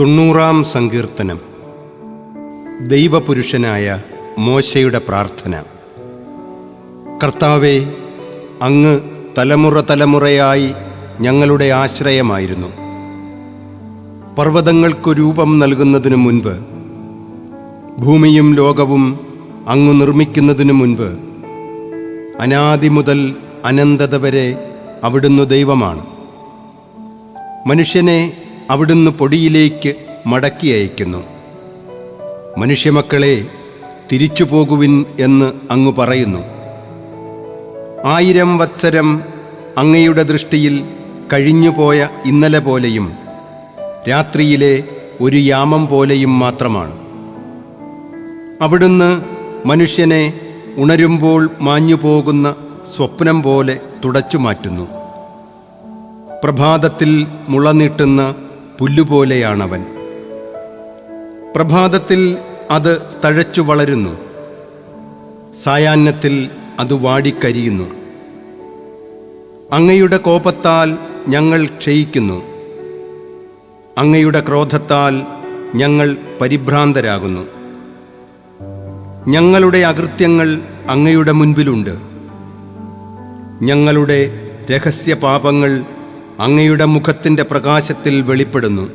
തൊണ്ണൂറാം സങ്കീർത്തനം. ദൈവപുരുഷനായ മോശയുടെ പ്രാർത്ഥന. കർത്താവെ അങ്ങ് തലമുറ തലമുറയായി ഞങ്ങളുടെ ആശ്രയമായിരുന്നു. പർവതങ്ങൾക്കു രൂപം നൽകുന്നതിനു മുൻപ് ഭൂമിയും ലോകവും അങ്ങ് നിർമ്മിക്കുന്നതിനു മുൻപ് അനാദി മുതൽ അനന്തത വരെ അവിടുന്ന് ദൈവമാണ്. മനുഷ്യനെ അവിടുന്ന് പൊടിയിലേക്ക് മടക്കി അയക്കുന്നു. മനുഷ്യമക്കളെ തിരിച്ചു പോകുവിൻ എന്ന് അങ്ങ് പറയുന്നു. ആയിരം വത്സരം അങ്ങയുടെ ദൃഷ്ടിയിൽ കഴിഞ്ഞുപോയ ഇന്നലെ പോലെയും രാത്രിയിലെ ഒരു യാമം പോലെയും മാത്രമാണ്. അവിടുന്ന് മനുഷ്യനെ ഉണരുമ്പോൾ മാഞ്ഞു പോകുന്ന സ്വപ്നം പോലെ തുടച്ചു മാറ്റുന്നു. പ്രഭാതത്തിൽ മുളനീട്ടുന്ന പുല്ലുപോലെയാണവൻ. പ്രഭാതത്തിൽ അത് തഴച്ചു വളരുന്നു. സായാഹ്നത്തിൽ അത് വാടിക്കരിയുന്നു. അങ്ങയുടെ കോപത്താൽ ഞങ്ങൾ ക്ഷയിക്കുന്നു. അങ്ങയുടെ ക്രോധത്താൽ ഞങ്ങൾ പരിഭ്രാന്തരാകുന്നു. ഞങ്ങളുടെ അകൃത്യങ്ങൾ അങ്ങയുടെ മുൻപിലുണ്ട്. ഞങ്ങളുടെ രഹസ്യ പാപങ്ങൾ അങ്ങയുടെ മുഖത്തിന്റെ പ്രകാശത്തിൽ വെളിപ്പെടുന്നു.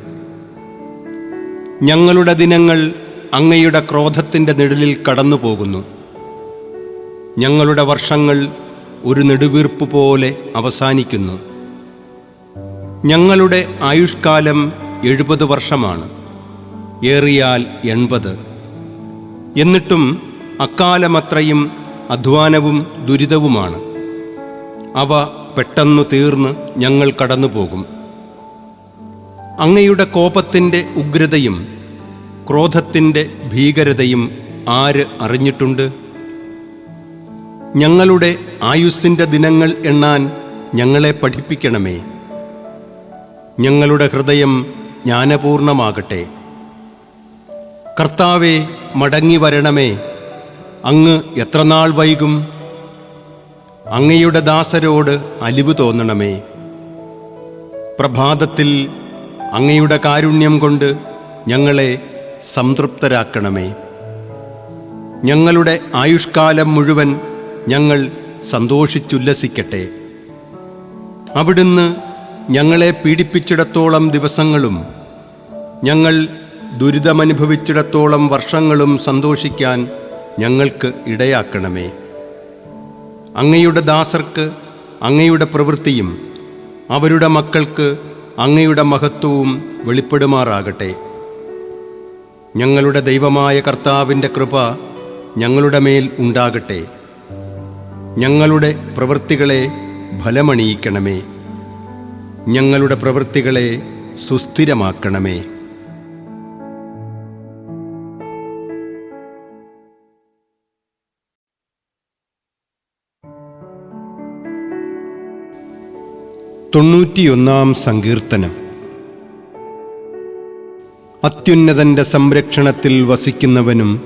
ഞങ്ങളുടെ ദിനങ്ങൾ അങ്ങയുടെ ക്രോധത്തിന്റെ നിഴലിൽ കടന്നു പോകുന്നു ഞങ്ങളുടെ വർഷങ്ങൾ ഒരു നെടുവീർപ്പ് പോലെ അവസാനിക്കുന്നു. ഞങ്ങളുടെ ആയുഷ്കാലം എഴുപത് വർഷമാണ്. ഏറിയാൽ എൺപത്. എന്നിട്ടും അക്കാലമത്രയും അധ്വാനവും ദുരിതവുമാണ്. അവ പെട്ടെന്നു തീർന്ന് ഞങ്ങൾ കടന്നുപോകും. അങ്ങയുടെ കോപത്തിന്റെ ഉഗ്രതയും ക്രോധത്തിന്റെ ഭീകരതയും ആര് അറിഞ്ഞിട്ടുണ്ട്? ഞങ്ങളുടെ ആയുസ്സിന്റെ ദിനങ്ങൾ എണ്ണാൻ ഞങ്ങളെ പഠിപ്പിക്കണമേ. ഞങ്ങളുടെ ഹൃദയം ജ്ഞാനപൂർണമാകട്ടെ. കർത്താവെ മടങ്ങി വരണമേ അങ്ങ് എത്രനാൾ വൈകും? അങ്ങയുടെ ദാസരോട് അലിവ് തോന്നണമേ. പ്രഭാതത്തിൽ അങ്ങയുടെ കാരുണ്യം കൊണ്ട് ഞങ്ങളെ സംതൃപ്തരാക്കണമേ. ഞങ്ങളുടെ ആയുഷ്കാലം മുഴുവൻ ഞങ്ങൾ സന്തോഷിച്ചുല്ലസിക്കട്ടെ. അവിടുന്ന് ഞങ്ങളെ പീഡിപ്പിച്ചിടത്തോളം ദിവസങ്ങളും ഞങ്ങൾ ദുരിതമനുഭവിച്ചിടത്തോളം വർഷങ്ങളും സന്തോഷിക്കാൻ ഞങ്ങൾക്ക് ഇടയാക്കണമേ. അങ്ങയുടെ ദാസർക്ക് അങ്ങയുടെ പ്രവൃത്തിയും അവരുടെ മക്കൾക്ക് അങ്ങയുടെ മഹത്വവും വെളിപ്പെടുമാറാകട്ടെ. ഞങ്ങളുടെ ദൈവമായ കർത്താവിന്റെ കൃപ ഞങ്ങളുടെ മേൽ ഉണ്ടാകട്ടെ. ഞങ്ങളുടെ പ്രവൃത്തികളെ ഫലമണിയിക്കണമേ. ഞങ്ങളുടെ പ്രവൃത്തികളെ സുസ്ഥിരമാക്കണമേ. തൊണ്ണൂറ്റിയൊന്നാം സങ്കീർത്തനം. അത്യുന്നതന്റെ സംരക്ഷണത്തിൽ വസിക്കുന്നവനും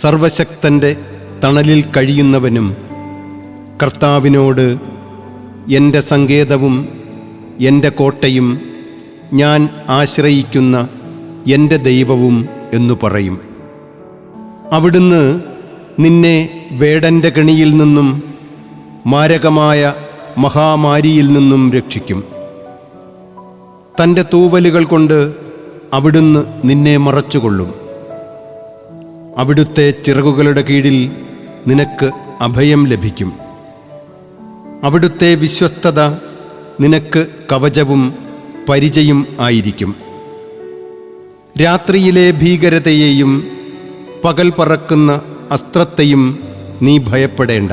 സർവശക്തന്റെ തണലിൽ കഴിയുന്നവനും കർത്താവിനോട് എന്റെ സങ്കേതവും എന്റെ കോട്ടയും ഞാൻ ആശ്രയിക്കുന്ന എന്റെ ദൈവവും എന്നു പറയും. അവിടുന്ന് നിന്നെ വേടന്റെ കെണിയിൽ നിന്നും മാരകമായ മഹാമാരിയിൽ നിന്നും രക്ഷിക്കും. തന്റെ തൂവലുകൾ കൊണ്ട് അവിടുന്ന് നിന്നെ മറച്ചുകൊള്ളും. അവിടുത്തെ ചിറകുകളുടെ കീഴിൽ നിനക്ക് അഭയം ലഭിക്കും. അവിടുത്തെ വിശ്വസ്തത നിനക്ക് കവചവും പരിചയും ആയിരിക്കും. രാത്രിയിലെ ഭീകരതയെയും പകൽ പറക്കുന്ന അസ്ത്രത്തെയും നീ ഭയപ്പെടേണ്ട.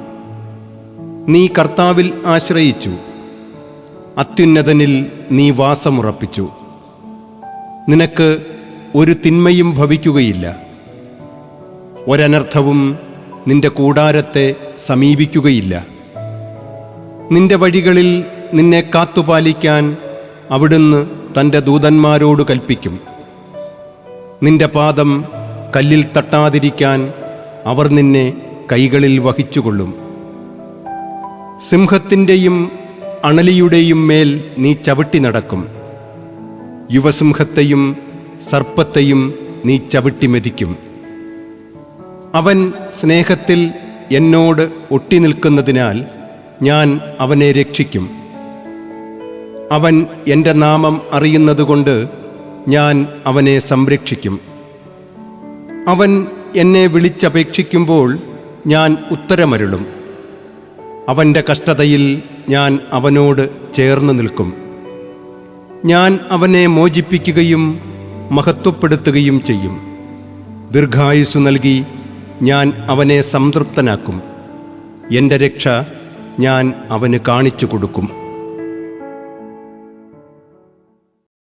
നീ കർത്താവിൽ ആശ്രയിച്ചു. അത്യുന്നതനിൽ നീ വാസമുറപ്പിച്ചു. നിനക്ക് ഒരു തിന്മയും ഭവിക്കുകയില്ല. ഒരനർത്ഥവും നിന്റെ കൂടാരത്തെ സമീപിക്കുകയില്ല. നിന്റെ വഴികളിൽ നിന്നെ കാത്തുപാലിക്കാൻ അവിടുന്ന് തന്റെ ദൂതന്മാരോട് കൽപ്പിക്കും. നിന്റെ പാദം കല്ലിൽ തട്ടാതിരിക്കാൻ അവർ നിന്നെ കൈകളിൽ വഹിച്ചുകൊള്ളും. സിംഹത്തിന്റെയും അണലിയുടെയും മേൽ നീ ചവിട്ടി നടക്കും. യുവസിംഹത്തെയും സർപ്പത്തെയും നീ ചവിട്ടി മെതിക്കും. അവൻ സ്നേഹത്തിൽ എന്നോട് ഒട്ടി നിൽക്കുന്നതിനാൽ ഞാൻ അവനെ രക്ഷിക്കും. അവൻ എന്റെ നാമം അറിയുന്നതുകൊണ്ട് ഞാൻ അവനെ സംരക്ഷിക്കും. അവൻ എന്നെ വിളിച്ചപേക്ഷിക്കുമ്പോൾ ഞാൻ ഉത്തരമരുളും. അവന്റെ കഷ്ടതയിൽ ഞാൻ അവനോട് ചേർന്ന് നിൽക്കും. ഞാൻ അവനെ മോചിപ്പിക്കുകയും മഹത്വപ്പെടുത്തുകയും ചെയ്യും. ദീർഘായുസ് നൽകി ഞാൻ അവനെ സംതൃപ്തനാക്കും. എന്റെ രക്ഷ ഞാൻ അവന് കാണിച്ചു കൊടുക്കും.